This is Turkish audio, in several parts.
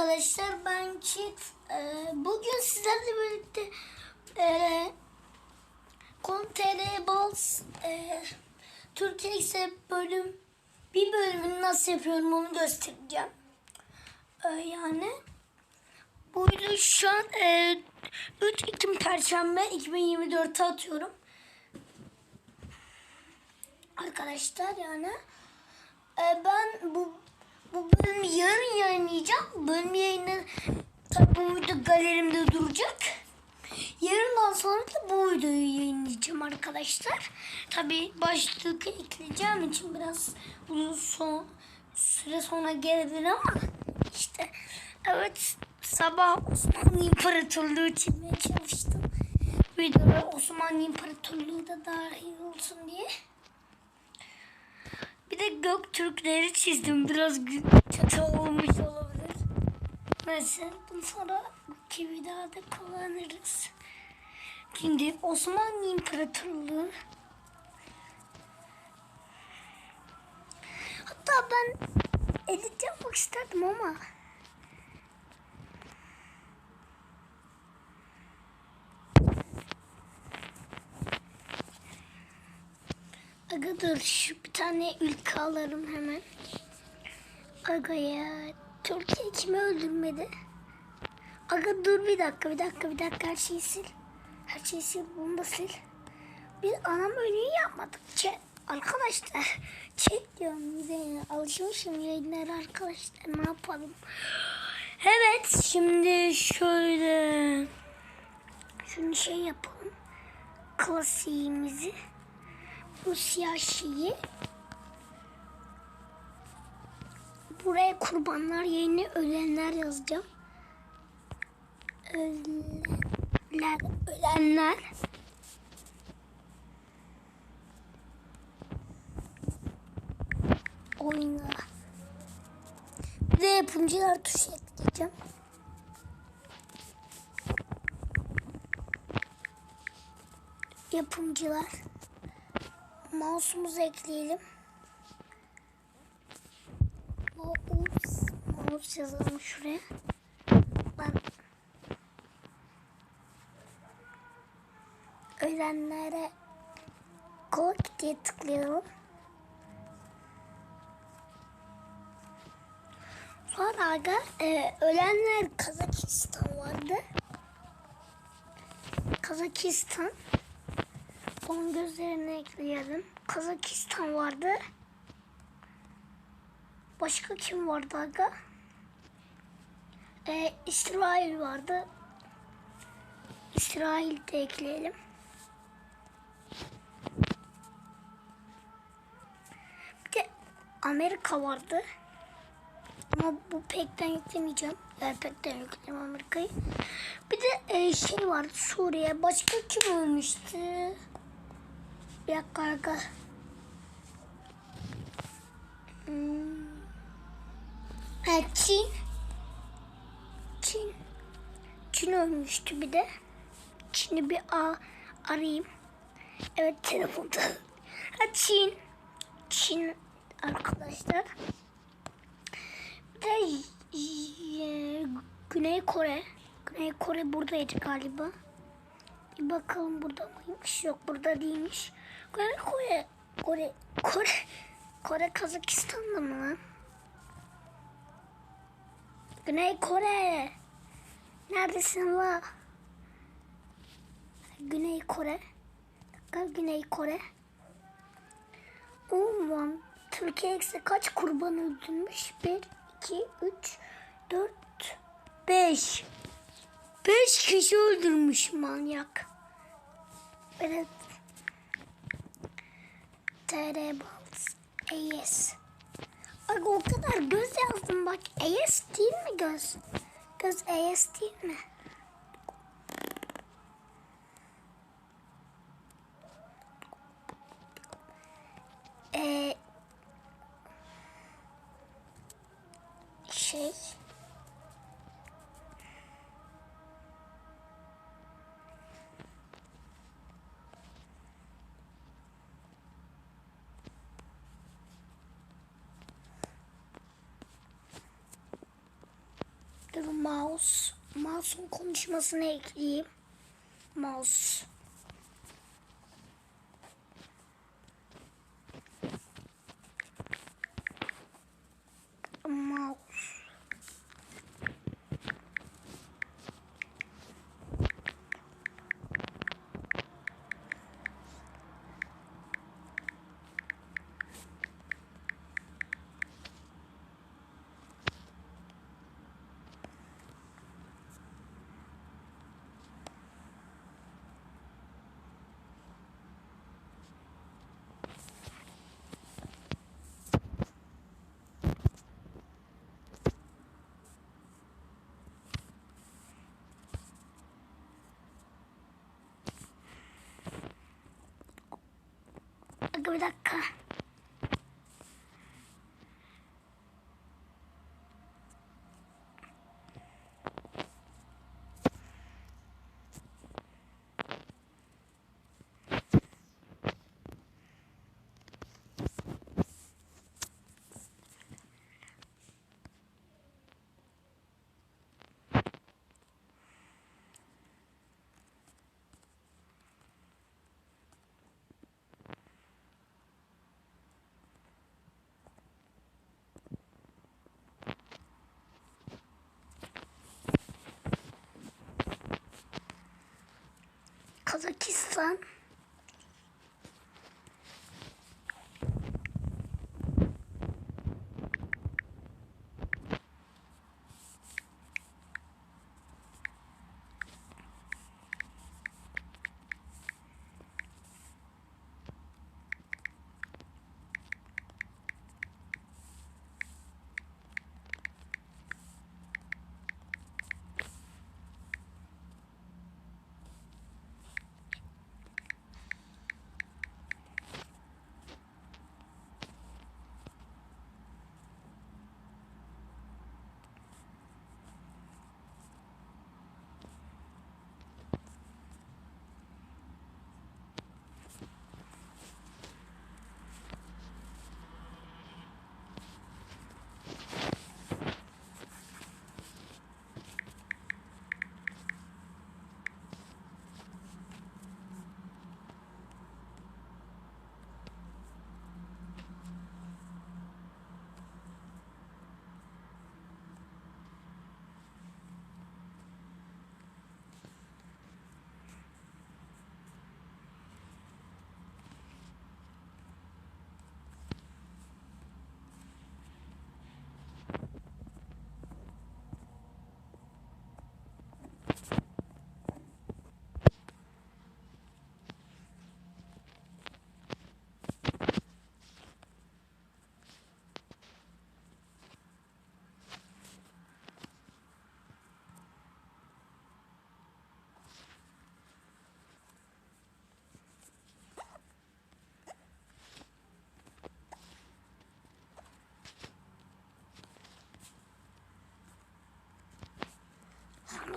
arkadaşlar ben Çit. Ee, bugün sizlerle birlikte e, Kontere Balls e, Türkiye ise bölüm bir bölümünü nasıl yapıyorum onu göstereceğim. Ee, yani bu video şu an e, 3 Ekim Perşembe 2024'te atıyorum. Arkadaşlar yani e, ben bu bu bölümü yarın yayınlayacağım. Bölüm yayını tabi bu video galerimde duracak. Yarından sonra da bu videoyu yayınlayacağım arkadaşlar. Tabi başlık ekleyeceğim için biraz uzun son, süre sonra gelebilir ama işte evet sabah Osmanlı İmparatorluğu çizmeye çalıştım. Videoda Osmanlı İmparatorluğu da dahil olsun diye. Bir de Göktürkleri çizdim. Biraz kötü olmuş olabilir. Neyse bunu sonra ki videoda kullanırız. Şimdi Osmanlı İmparatorluğu. Hatta ben edit yapmak isterdim ama Aga dur şu bir tane ülke alırım hemen. Aga ya Türkiye kimi öldürmedi? Aga dur bir dakika bir dakika bir dakika her şeyi sil. Her şeyi sil bunu da sil. Biz ana menüyü yapmadık. Chat. Arkadaşlar chat diyorum bir de ya. alışmışım yayınlara arkadaşlar ne yapalım. Evet şimdi şöyle şunu şey yapalım. Klasiğimizi bu siyah şeyi buraya kurbanlar yerine ölenler yazacağım. Ölenler, ölenler. Oyna. Bir de yapımcılar tuşu ekleyeceğim. Yapımcılar. Mouse'umuzu ekleyelim. Mouse, mouse yazalım şuraya. Ben ölenlere kork diye tıklıyorum. Sonra aga e, ölenler Kazakistan vardı. Kazakistan. Onun gözlerini ekleyelim. Kazakistan vardı. Başka kim vardı aga? Ee, İsrail vardı. İsrail de ekleyelim. Bir de Amerika vardı. Ama bu pekten yüklemeyeceğim. Yani pekten yükleyeceğim Amerika'yı. Bir de e, şey var Suriye. Başka kim ölmüştü? Bir dakika. Hmm. Ha, Çin. Çin. Çin ölmüştü bir de. Çin'i bir a arayayım. Evet telefonda. Ha, Çin. Çin arkadaşlar. Bir de Güney Kore. Güney Kore buradaydı galiba. Bir bakalım burada mıymış? Yok burada değilmiş. Kore, Kore, Kore, Kore, Kore Kazakistan'da mı lan? Güney Kore. Neredesin la? Güney Kore. Dakika, Güney Kore. Oğlum Türkiye ise kaç kurban öldürmüş? 1, 2, 3, 4, 5. 5 kişi öldürmüş manyak. Evet. Balls. AS. Bak o kadar göz yazdım bak. AS değil mi göz? Göz AS değil mi? Ee, şey Mouse. Mouse'un konuşmasını ekleyeyim. Mouse. Aga bir dakika. Kazakistan.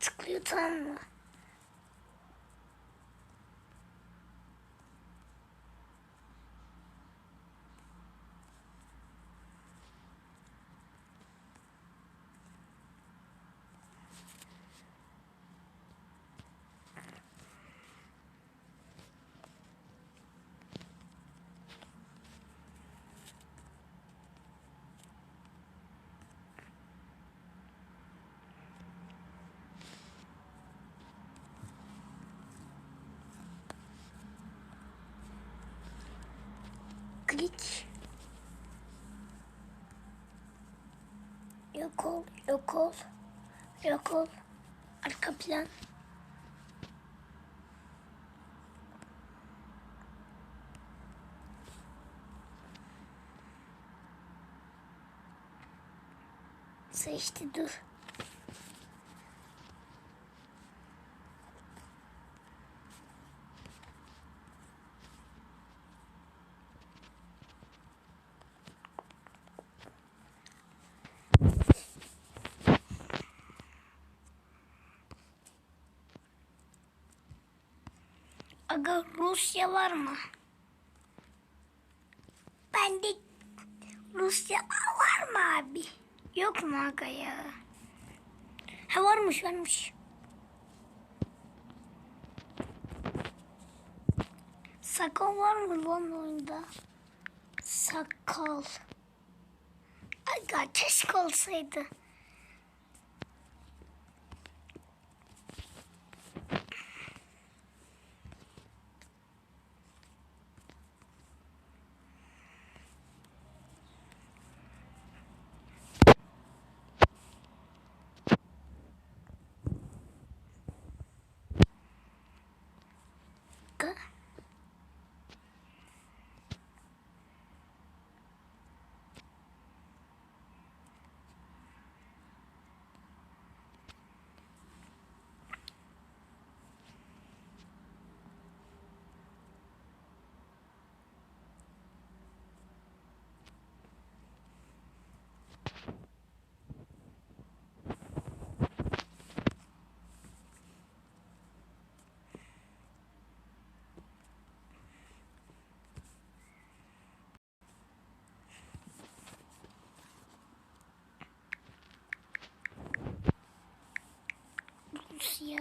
Tıklıyor tamam mı? Klik. Yok ol, yok ol, yok ol. Arka plan. Seçti dur. Aga Rusya var mı? Ben de Rusya var mı abi? Yok mu aga ya? Ha varmış varmış. Sakal var mı lan oyunda? Sakal. Aga keşke olsaydı. 是呀。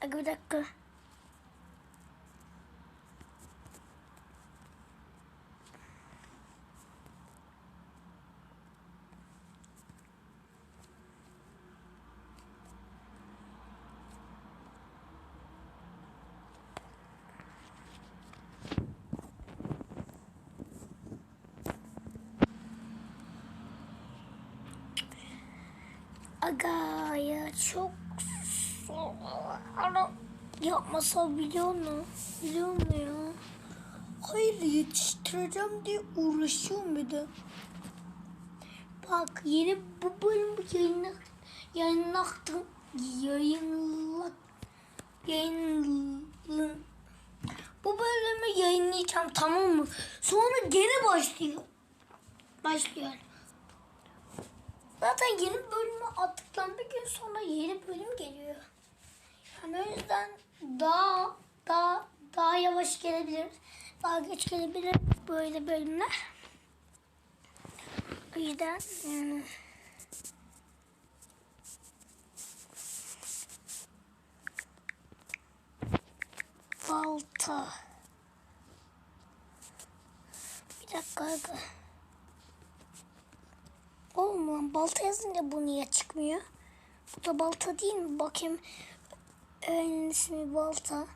Dakika bir dakika. Aga ya çok. Ara yapmasa biliyor mu? Biliyor mu ya? Hayır yetiştireceğim diye uğraşıyorum bir de. Bak yeni bu bölümü yayınla, yayınlattım. Yayınla, yayınla, bu bölümü yayınlayacağım tamam mı? Sonra geri başlıyor. Başlıyor. Zaten yeni bölümü attıktan bir gün sonra yeni bölüm geliyor. Yani o yüzden daha daha daha yavaş gelebilir. Daha geç gelebilir böyle bölümler. O yüzden yani balta. Bir dakika. aga. Oğlum lan balta yazınca bu niye çıkmıyor? Bu da balta değil mi? Bakayım. Öğrenin ismi balta.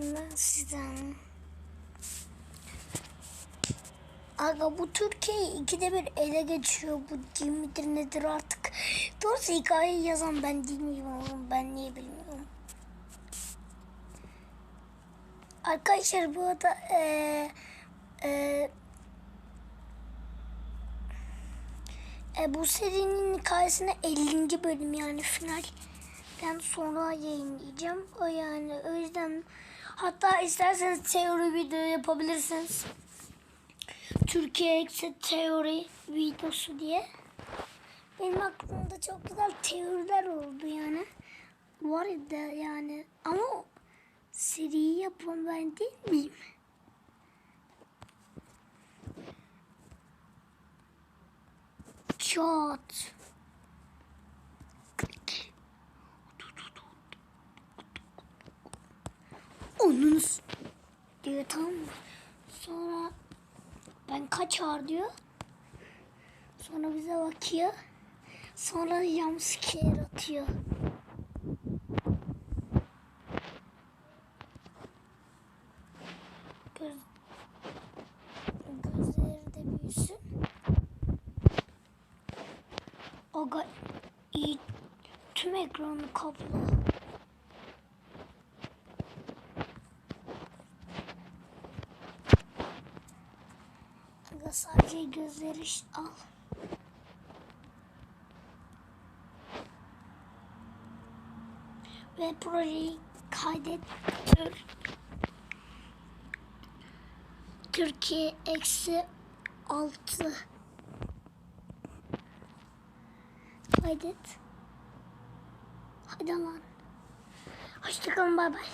Lan sizden. Aga bu Türkiye ikide bir ele geçiyor. Bu değil midir nedir artık. Doğrusu hikayeyi yazan ben değil miyim oğlum? Ben niye bilmiyorum. Arkadaşlar bu arada eee eee e, bu serinin hikayesine 50. bölüm yani final. Ben sonra yayınlayacağım. O yani o yüzden hatta isterseniz teori video yapabilirsiniz. Türkiye eksi teori videosu diye. Benim aklımda çok güzel teoriler oldu yani. Var da yani ama seriyi yapan ben değil miyim? Çat. Onunuz diyor tamam mı? Sonra ben kaçar diyor. Sonra bize bakıyor. Sonra jumpscare atıyor. Göz, gözleri de büyüsün. İyi tüm ekranı kaplı. Aga sadece gözleri al. Ve projeyi kaydet. Tür- Türkiye eksi altı. Kaydet. Hadi lan. Hoşçakalın bay bay.